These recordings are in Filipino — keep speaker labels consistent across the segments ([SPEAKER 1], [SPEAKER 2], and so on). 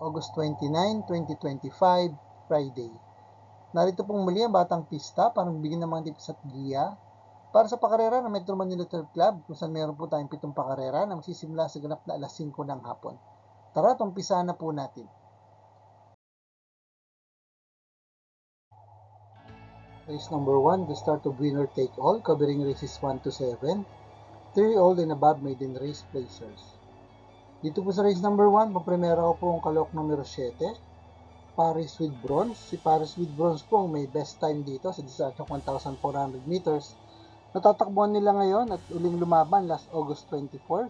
[SPEAKER 1] August 29, 2025, Friday. Narito pong muli ang Batang Pista para magbigyan ng mga tips at giya para sa pakarera ng Metro Manila Turf Club kung saan meron po tayong pitong pakarera na magsisimula sa ganap na alas 5 ng hapon. Tara, tumpisa na po natin. Race number 1, the start of winner take all, covering races 1 to 7. 3 old and above maiden race placers. Dito po sa race number 1, paprimera ko po ang kalok numero 7, Paris with Bronze. Si Paris with Bronze po ang may best time dito sa distansya 1,400 meters. Natatakbuhan nila ngayon at uling lumaban last August 24.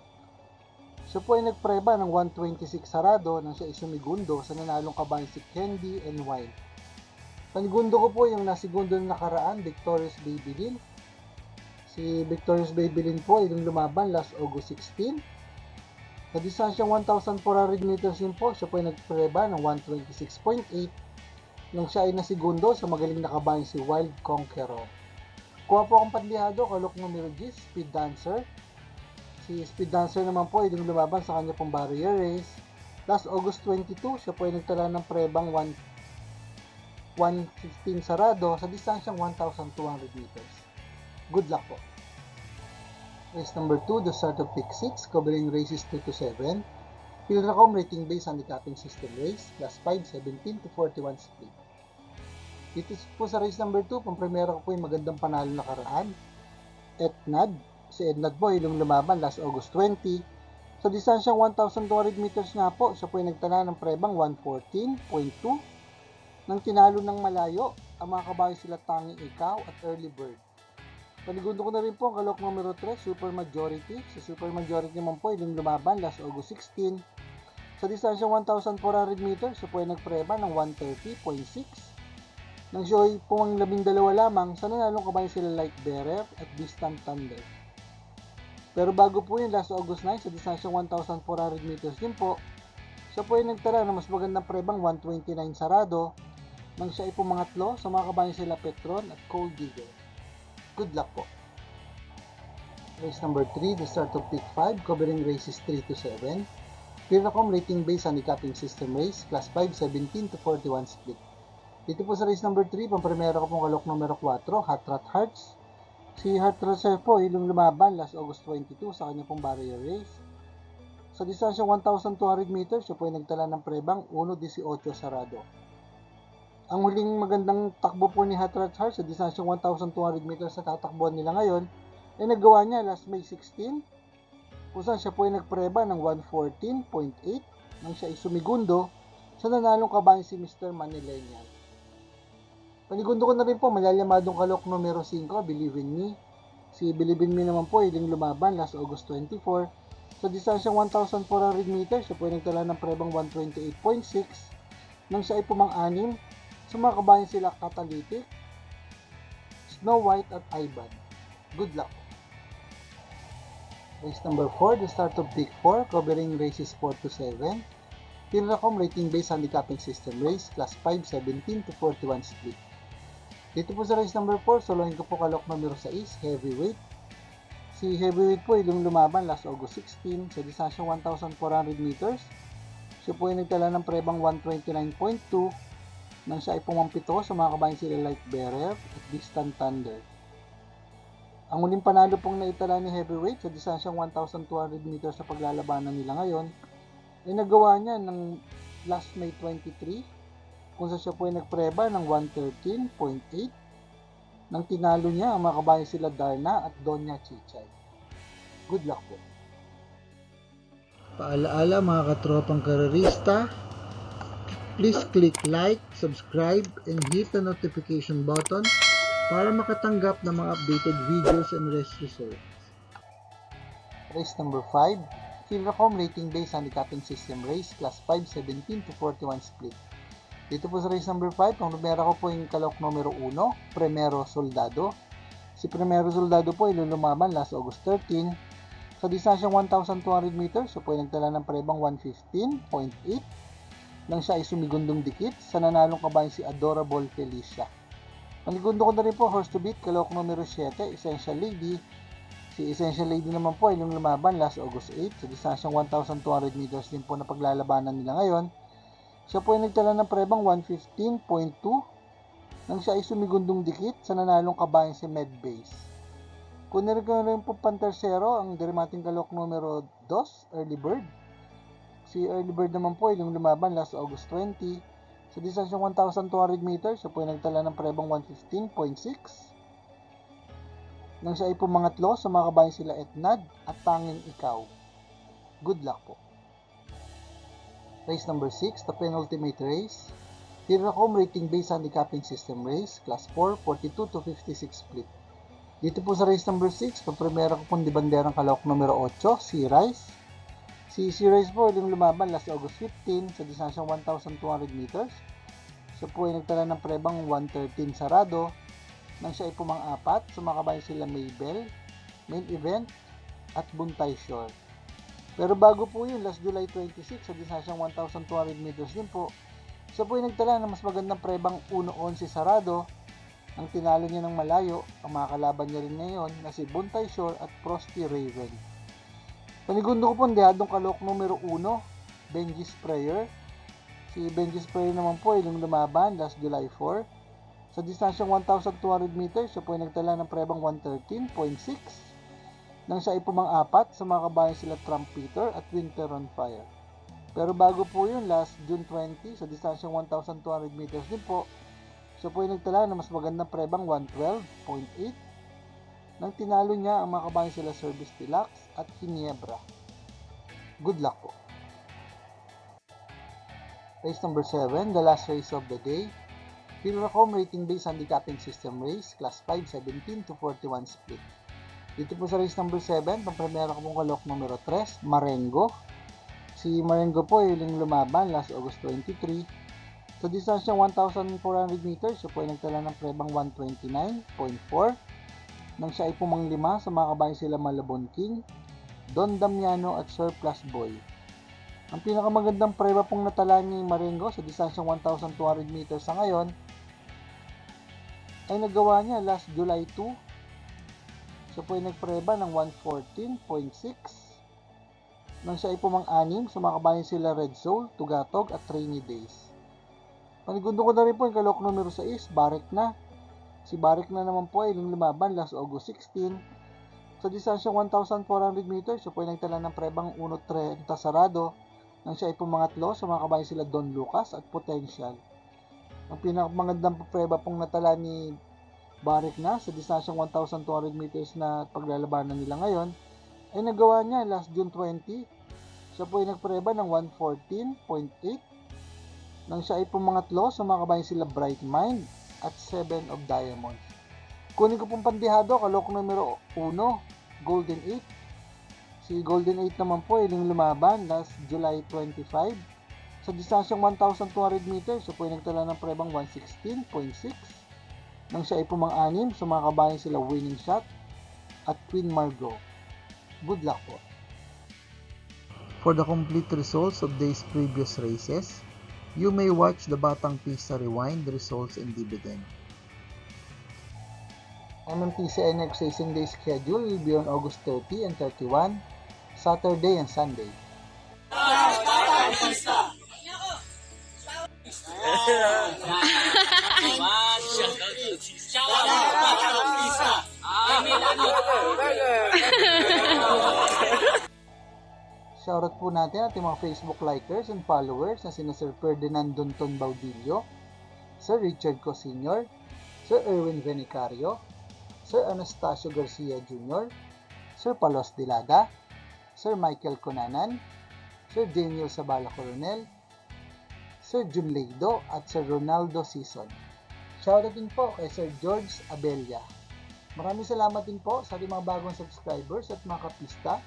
[SPEAKER 1] Siya po ay nagpreba ng 126 sarado nang siya isumigundo sa nanalong kabayan si Candy and Wine. Panigundo ko po yung nasigundo na nakaraan, Victorious Babylin. Si Victorious Babylin po ay lumaban last August 16. Sa distansyang 1,400 meters yun po, siya po ay nagpreba ng 126.8 nang siya ay nasigundo sa magaling na kabayan si Wild Conqueror. Kuha po akong padlihado, kalok numero G, Speed Dancer. Si Speed Dancer naman po ay lumaban sa kanya pong barrier race. Last August 22, siya po ay nagtala ng prebang 1 115 sarado sa distansyang 1,200 meters. Good luck po. Race number 2, the start of pick 6, covering races 2 to 7. Pilracom rating based handicapping system race, class 5, 17 to 41 split. Dito po sa race number 2, pampremera ko po yung magandang panalo na karaan. Etnad, si Ednad po yung lumaban last August 20. Sa distansyang 1,200 meters nga po, siya po yung nagtala ng prebang 114.2 nang tinalo ng malayo, ang mga kabayo sila tanging ikaw at early bird. Panigundo ko na rin po ang kalok numero 3, Super Majority. Si Super Majority naman po yung lumaban last August 16. Sa distansya 1,400 meters, siya po ay nagpreba ng 130.6. Nang siya ay pumang labing dalawa lamang, sa nanalong kabayo sila Light Bearer at Distant Thunder. Pero bago po yun, last August 9, sa distansya 1,400 meters din po, siya po ay nagtara ng mas magandang prebang 129 sarado nang siya ay pumangatlo sa mga kabayan sila Petron at Cold Digger. Good luck po. Race number 3, the start of pick 5, covering races 3 to 7. Piracom rating based handicapping system race, class 5, 17 to 41 split. Dito po sa race number 3, pampremera ko pong kalok numero 4, Hot Rat Hearts. Si Hot Rat Hearts po, ilong lumaban last August 22 sa kanya pong barrier race. Sa distansya 1,200 meters, siya po ay nagtala ng prebang 1.18 sarado. Ang huling magandang takbo po ni Hot Rod Heart sa distansyang 1,200 meters sa tatakbuhan nila ngayon ay nagawa niya last May 16 kung saan siya po ay nagpreba ng 114.8 nang siya ay sumigundo sa nanalong kabayan si Mr. Manilenial. Panigundo ko na rin po malalamadong kalok numero 5, Believe in Me. Si Believe in Me naman po ay lumaban last August 24 sa distansyang 1,400 meters, siya po ay nagtala ng prebang 128.6 nang siya ay pumang-anim sa mga kabayan sila Catalytic, Snow White at Ivan. Good luck! Race number 4, the start of Big 4, covering races 4 to 7. Pinracom rating based handicapping system race, class 5, 17 to 41 split. Dito po sa race number 4, solohin ko po kalok numero 6, heavyweight. Si heavyweight po ay lumaban last August 16 sa distansyang 1,400 meters. Siya po ay nagtala ng prebang 129.2 nang siya ay pumampito sa mga kabayan sila Light Bearer at Distant Thunder. Ang uling panalo pong naitala ni Heavyweight sa distansyang 1,200 meters sa paglalabanan nila ngayon ay nagawa niya ng last May 23 kung sa siya po ay nagpreba ng 113.8 nang tinalo niya ang mga kabayan sila Darna at Donya Chichay. Good luck po. Paalaala mga katropang karerista, please click like, subscribe, and hit the notification button para makatanggap ng mga updated videos and race results. Race number 5, Filracom Rating Based Handicapping System Race, Class 5, 17 to 41 split. Dito po sa race number 5, ang numero ko po yung kalok numero 1, Primero Soldado. Si Primero Soldado po ay lulumaban last August 13. Sa distansyang 1,200 meters, so po ay nagtala ng prebang 115.8 nang siya ay sumigundong dikit sa nanalong kabayan si Adorable Felicia. Panigundo ko na rin po, horse to beat, kalok numero 7, Essential Lady. Si Essential Lady naman po ay yung lumaban last August 8 sa distansyang 1,200 meters din po na paglalabanan nila ngayon. Siya po ay nagtala ng prebang 115.2 nang siya ay sumigundong dikit sa nanalong kabayan si Medbase. Kunin ko rin po pantersero ang derimating kalok numero 2, Early Bird. Si Early Bird naman po ay yung lumaban last August 20. Sa distansyong 1,200 meters, siya po ay nagtala ng prebang 115.6. Nang siya ay pumangatlo, sa mga kabayan sila Etnad at Tanging Ikaw. Good luck po. Race number 6, the penultimate race. Tiracom rating based handicapping system race, class 4, 42 to 56 split. Dito po sa race number 6, pagpremera ko pong di banderang kalawak numero 8, si Rice. Si si po yung lumaban last August 15 sa distansyang 1,200 meters. Siya po ay nagtala ng prebang 113 sarado nang siya ay pumang-apat, sumakabay sila Maybell, main event, at Buntay Shore. Pero bago po yun, last July 26, sa distansyang 1,200 meters din po, siya po ay nagtala ng mas magandang prebang 1-11 sarado. Ang tinalo niya ng malayo, ang mga kalaban niya rin ngayon na si Buntay Shore at Frosty Raven. Panigundo ko po ang dehadong kalok numero 1, Benji Sprayer. Si Benji Sprayer naman po ay yung lumaban last July 4. Sa distansyang 1,200 meters, siya po ay nagtala ng prebang 113.6 nang siya ay pumang-apat sa mga kabayan sila Trumpeter at Winter on Fire. Pero bago po yun, last June 20, sa distansyang 1,200 meters din po, siya po ay nagtala ng mas magandang prebang 112.8 nang tinalo niya ang mga kabayan sila Service Deluxe at Ginebra. Good luck po. Race number 7, the last race of the day. Pilracom rating based handicapping system race, class 5, 17 to 41 split. Dito po sa race number 7, pang-primera ko pong kalok numero 3, Marengo. Si Marengo po ay yung lumaban last August 23. Sa distansyang 1,400 meters, siya po ay nagtala ng prebang 129.4. Nang siya ay pumanglima sa mga kabayan sila Malabon King, Don Damiano at Surplus Boy. Ang pinakamagandang preba pong natala ni Marengo sa distansyang 1,200 meters sa ngayon ay nagawa niya last July 2 siya po ay nagpreba ng 114.6 nang siya ay pumang-anim sa mga kabayan sila Red Soul, Tugatog at Rainy Days. Panigundo ko na rin po yung kalok numero 6, Barek na. Si Barek na naman po ay lumaban last August 16. Sa distansyang 1,400 meters, siya po ay nagtala ng prebang 1.30 sarado nang siya ay pumangatlo sa mga kabayan sila Don Lucas at Potential. Ang pinakamagandang preba pong natala ni Barik na sa distansyang 1,200 meters na paglalabanan nila ngayon ay nagawa niya last June 20. Siya po ay nagpreba ng 114.8 nang siya ay pumangatlo sa mga kabayan sila Bright Mind at 7 of Diamonds. Kunin ko pong pandihado, kalok numero 1, Golden 8. Si Golden 8 naman po yung lumaban last July 25. Sa distansyang 1,200 meters, siya po ay nagtala ng prebang 116.6 nang siya ay pumang-anim sa mga kabayan sila Winning Shot at Queen Margot. Good luck po. For the complete results of these previous races, you may watch the Batang Pista Rewind results and dividend. MMPCI next racing day schedule will be on August 30 and 31, Saturday and Sunday. Shoutout po natin ating mga Facebook likers and followers na sina Sir Ferdinand Donton Baudillo, Sir Richard Co. Sr., Sir Erwin Venicario, Sir Anastasio Garcia Jr., Sir Palos Dilada, Sir Michael Conanan, Sir Daniel Sabala Coronel, Sir Jun Leido at Sir Ronaldo Sison. Shoutout din po kay Sir George Abella. Maraming salamat din po sa ating mga bagong subscribers at mga kapista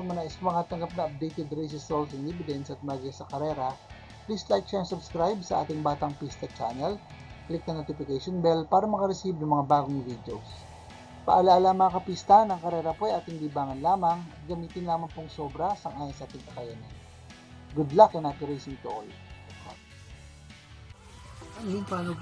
[SPEAKER 1] sa mga nais makatanggap na updated race results and evidence at magya sa karera, please like, share, and subscribe sa ating Batang Pista channel. Click na notification bell para makareceive ng mga bagong videos. Paalaala mga kapista, ng karera po ay ating libangan lamang at gamitin lamang pong sobra sang ayon sa ating kakayanan. Good luck and happy racing to all. Ano yung paano